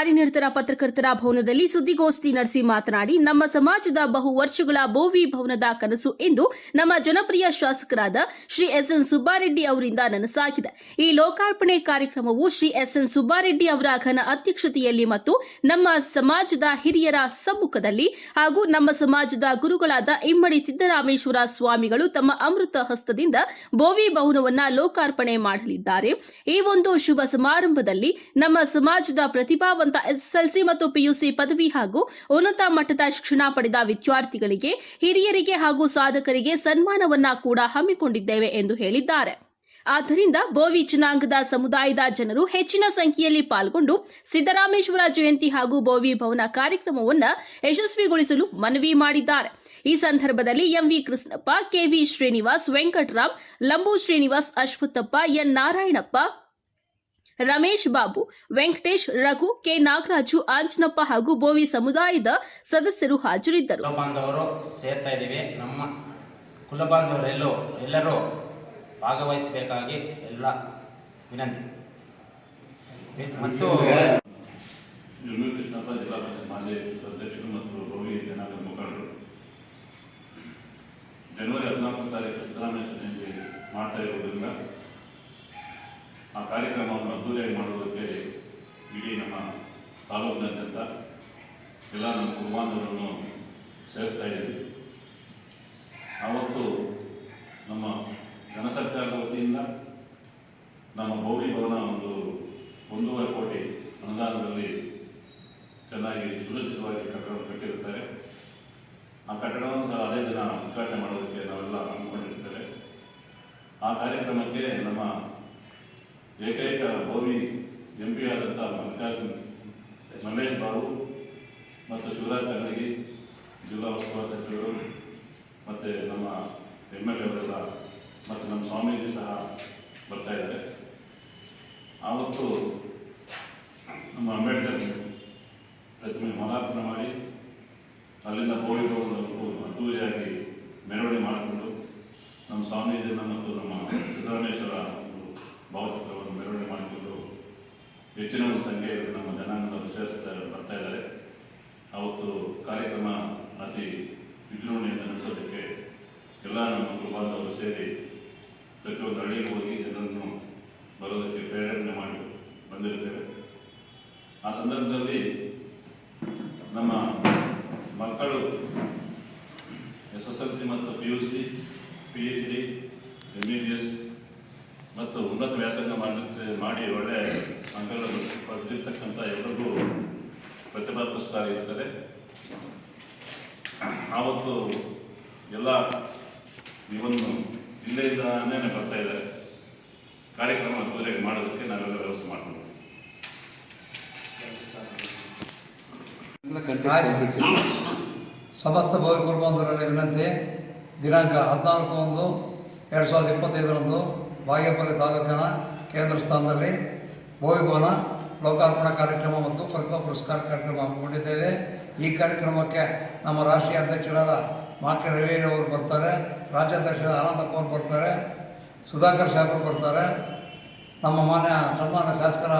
ಕಾರ್ಯನಿರತರ ಪತ್ರಕರ್ತರ ಭವನದಲ್ಲಿ ಸುದ್ದಿಗೋಷ್ಠಿ ನಡೆಸಿ ಮಾತನಾಡಿ, ನಮ್ಮ ಸಮಾಜದ ಬಹು ವರ್ಷಗಳ ಬೋವಿ ಭವನದ ಕನಸು ಎಂದು ನಮ್ಮ ಜನಪ್ರಿಯ ಶಾಸಕರಾದ ಶ್ರೀ ಎಸ್ ಎನ್ ಸುಬ್ಬಾರೆಡ್ಡಿ ಅವರಿಂದ ನನಸಾಗಿದೆ. ಈ ಲೋಕಾರ್ಪಣೆ ಕಾರ್ಯಕ್ರಮವು ಶ್ರೀ ಎಸ್ ಎನ್ ಸುಬ್ಬಾರೆಡ್ಡಿ ಅವರ ಘನ ಅಧ್ಯಕ್ಷತೆಯಲ್ಲಿ ಮತ್ತು ನಮ್ಮ ಸಮಾಜದ ಹಿರಿಯರ ಸಮ್ಮುಖದಲ್ಲಿ ಹಾಗೂ ನಮ್ಮ ಸಮಾಜದ ಗುರುಗಳಾದ ಇಮ್ಮಡಿ ಸಿದ್ದರಾಮೇಶ್ವರ ಸ್ವಾಮಿಗಳು ತಮ್ಮ ಅಮೃತ ಹಸ್ತದಿಂದ ಬೋವಿ ಭವನವನ್ನ ಲೋಕಾರ್ಪಣೆ ಮಾಡಲಿದ್ದಾರೆ. ಈ ಒಂದು ಶುಭ ಸಮಾರಂಭದಲ್ಲಿ ನಮ್ಮ ಸಮಾಜದ ಪ್ರತಿಭಾವಂತ ಎಸ್ಎಸ್ಎಲ್ಸಿ ಮತ್ತು ಪಿಯುಸಿ ಪದವಿ ಹಾಗೂ ಉನ್ನತ ಮಟ್ಟದ ಶಿಕ್ಷಣ ಪಡೆದ ವಿದ್ಯಾರ್ಥಿಗಳಿಗೆ, ಹಿರಿಯರಿಗೆ ಹಾಗೂ ಸಾಧಕರಿಗೆ ಸನ್ಮಾನವನ್ನ ಕೂಡ ಹಮ್ಮಿಕೊಂಡಿದ್ದೇವೆ ಎಂದು ಹೇಳಿದ್ದಾರೆ. ಆದ್ದರಿಂದ ಬೋವಿ ಜನಾಂಗದ ಸಮುದಾಯದ ಜನರು ಹೆಚ್ಚಿನ ಸಂಖ್ಯೆಯಲ್ಲಿ ಪಾಲ್ಗೊಂಡು ಸಿದ್ದರಾಮೇಶ್ವರ ಜಯಂತಿ ಹಾಗೂ ಬೋವಿ ಭವನ ಕಾರ್ಯಕ್ರಮವನ್ನು ಯಶಸ್ವಿಗೊಳಿಸಲು ಮನವಿ ಮಾಡಿದ್ದಾರೆ. ಈ ಸಂದರ್ಭದಲ್ಲಿ MV Krishnappa, KV Srinivas Venkataram, Lambu Srinivas Ashwathappa, N Narayanappa Ramesh Babu Venkatesh Raghu K Nagaraju Anjanappa ಹಾಗೂ ಬೋವಿ ಸಮುದಾಯದ ಸದಸ್ಯರು ಹಾಜರಿದ್ದರು. ಕುಲ ಬಾಂಧವರು ಸೇರ್ತಾ ಇದ್ದೀವಿ. ನಮ್ಮ ಕುಲ ಬಾಂಧವರೆಲ್ಲೂ ಎಲ್ಲರೂ ಭಾಗವಹಿಸಬೇಕಾಗಿ ಎಲ್ಲ ವಿನಂತಿ. ಮತ್ತು ಎಂ ಕೃಷ್ಣಪ್ಪ ಜಿಲ್ಲಾ ಪಂಚಾಯತ್ ಮಾಜಿ ಅಧ್ಯಕ್ಷರು ಮತ್ತು ರೋಗಿ ಜನಾಂಗ ಮುಖಂಡರು. ಜನವರಿ ಹದಿನಾಲ್ಕು ತಾರೀಕು ಸಿದ್ದರಾಮೇಶ್ವರ ಜಯಂತಿ ಮಾಡ್ತಾ ಇರುವುದರಿಂದ ಆ ಕಾರ್ಯಕ್ರಮವನ್ನು ಅದ್ದೂರಿಯಾಗಿ ಮಾಡುವುದಕ್ಕೆ ಇಡೀ ನಮ್ಮ ತಾಲೂಕಿನಾದ್ಯಂತ ಎಲ್ಲ ನಮ್ಮ ಕುಟುಂಬಾಂಧವರನ್ನು ಸೇರಿಸ್ತಾ ಇದ್ದೀವಿ. ಆವತ್ತು ನಮ್ಮ ಜನ ಸರ್ಕಾರದ ವತಿಯಿಂದ ನಮ್ಮ ಗೌರಿ ಭವನ ಒಂದು ಒಂದೂವರೆ ಕೋಟಿ ಅನುದಾನದಲ್ಲಿ ಚೆನ್ನಾಗಿ ಸುರಕ್ಷಿತವಾಗಿ ಕಟ್ಟಡವನ್ನು ಕಟ್ಟಿರುತ್ತಾರೆ. ಆ ಕಟ್ಟಡವನ್ನು ಸಹ ಅದೇ ದಿನ ಉದ್ಘಾಟನೆ ಮಾಡೋದಕ್ಕೆ ನಾವೆಲ್ಲ ಹಮ್ಮಿಕೊಂಡಿರ್ತೇವೆ ಆ ಕಾರ್ಯಕ್ರಮಕ್ಕೆ ನಮ್ಮ ಏಕೈಕ ಭೋವಿ ಎಂ ಪಿ ಆದಂಥ ಮಲ್ಲಿಕಾರ್ಜುನ್ ಮಲ್ಲೇಶ್ ಬಾಬು ಮತ್ತು ಶಿವರಾಜ್ ತಂಗಡಿಗಿ ಜಿಲ್ಲಾ ಉಸ್ತುವಾರಿ ಸಚಿವರು ಮತ್ತು ನಮ್ಮ ಎಂ ಎಲ್ ಎವರೆಲ್ಲ ಮತ್ತು ನಮ್ಮ ಸ್ವಾಮೀಜಿ ಸಹ ಬರ್ತಾ ಇದ್ದಾರೆ. ಆವತ್ತು ನಮ್ಮ ಅಂಬೇಡ್ಕರ್ ಪ್ರತಿಮೆ ಮಾಲಾರ್ಪಣೆ ಮಾಡಿ ಅಲ್ಲಿಂದ ಗೋವಿಂದವರೆಗೂ ಅದ್ದೂರಿಯಾಗಿ ಮೆರವಣಿಗೆ ಮಾಡಿಕೊಂಡು ನಮ್ಮ ಸ್ವಾಮೀಜಿಯನ್ನು ಮತ್ತು ನಮ್ಮ ಸಿದ್ದರಾಮೇಶ್ವರ ಒಂದು ಭಾವಚಿತ್ರವನ್ನು ಮೆರವಣಿಗೆ ಮಾಡಿಕೊಂಡು ಹೆಚ್ಚಿನ ಒಂದು ಸಂಖ್ಯೆಯಲ್ಲಿ ನಮ್ಮ ಜನಾಂಗದ ಸೇರಿಸ್ತಾ ಬರ್ತಾ ಇದ್ದಾರೆ. ಅವತ್ತು ಕಾರ್ಯಕ್ರಮ ಅತಿ ವಿಜೃಂಭಣೆಯಿಂದ ನಡೆಸೋದಕ್ಕೆ ಎಲ್ಲ ನಮ್ಮ ಕುಟುಂಬದವರು ಸೇರಿ ಪ್ರತಿಯೊಂದು ಹಳ್ಳಿಗೆ ಹೋಗಿ ಜನರನ್ನು ಬರೋದಕ್ಕೆ ಪ್ರೇರಣೆ ಮಾಡಿ ಬಂದಿರುತ್ತೇವೆ. ಆ ಸಂದರ್ಭದಲ್ಲಿ ನಮ್ಮ ಮಕ್ಕಳು ಎಸ್ ಎಸ್ ಎಲ್ ಸಿ ಮತ್ತು P U C, P H D M B B S ಮತ್ತು ಉನ್ನತ ವ್ಯಾಸಂಗ ಮಾಡಿ ಒಳ್ಳೆ ಅಂಕಗಳನ್ನು ಪಡೆದಿರ್ತಕ್ಕಂಥ ಎಲ್ಲರಿಗೂ ಪ್ರತಿಭಾ ಪುರಸ್ಕಾರ ಇರ್ತದೆ. ಆವತ್ತು ಎಲ್ಲ ಇವನ್ನು ಇಲ್ಲಿಂದಾನೇ ಬರ್ತಾ ಇದ್ದಾರೆ. ಕಾರ್ಯಕ್ರಮ ಅದ್ಭುತ ಮಾಡೋದಕ್ಕೆ ನಾವೆಲ್ಲ ವ್ಯವಸ್ಥೆ ಮಾಡ್ಕೊಂಡು ಸಮಸ್ತ ಭವ್ಯ ಬಾಂಧವರಲ್ಲಿ ವಿನಂತಿ. ದಿನಾಂಕ ಹದಿನಾಲ್ಕು ಒಂದು, ಎರಡು ಸಾವಿರದ ಇಪ್ಪತ್ತೈದರಂದು ಬಾಗೇಪಲ್ಲಿ ತಾಲೂಕಿನ ಕೇಂದ್ರ ಸ್ಥಾನದಲ್ಲಿ ಭವ್ಯ ಭವನ ಲೋಕಾರ್ಪಣಾ ಕಾರ್ಯಕ್ರಮ ಮತ್ತು ಸ್ವಲ್ಪ ಪುರಸ್ಕಾರ ಕಾರ್ಯಕ್ರಮ ಹಮ್ಮಿಕೊಂಡಿದ್ದೇವೆ. ಈ ಕಾರ್ಯಕ್ರಮಕ್ಕೆ ನಮ್ಮ ರಾಷ್ಟ್ರೀಯ ಅಧ್ಯಕ್ಷರಾದ ಮಾಕೆ ರವಿ ಅವರು ಬರ್ತಾರೆ, ರಾಜ್ಯಾಧ್ಯಕ್ಷರಾದ ಆನಂದಪ್ಪ ಅವರು ಬರ್ತಾರೆ, ಸುಧಾಕರ್ ಸಾಹೇಬರು ಬರ್ತಾರೆ. ನಮ್ಮ ಮಾನ್ಯ ಸನ್ಮಾನ್ಯ ಶಾಸಕರ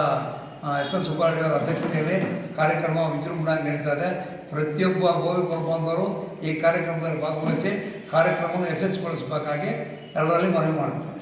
ಎಸ್ ಎಸ್ ಸುಬ್ಬಾರೆಡ್ಡಿ ಅವರ ಅಧ್ಯಕ್ಷತೆಯಲ್ಲಿ ಕಾರ್ಯಕ್ರಮ ವಿಜೃಂಭಣೆಯಾಗಿ ನಡೀತಾ ಇದೆ. ಪ್ರತಿಯೊಬ್ಬ ಗೋವಿ ಬಾಂಧವರು ಈ ಕಾರ್ಯಕ್ರಮದಲ್ಲಿ ಭಾಗವಹಿಸಿ ಕಾರ್ಯಕ್ರಮವನ್ನು ಯಶಸ್ವಿಗೊಳಿಸಬೇಕಾಗಿ ಎಲ್ಲರಲ್ಲಿ ಮನವಿ ಮಾಡುತ್ತೇನೆ.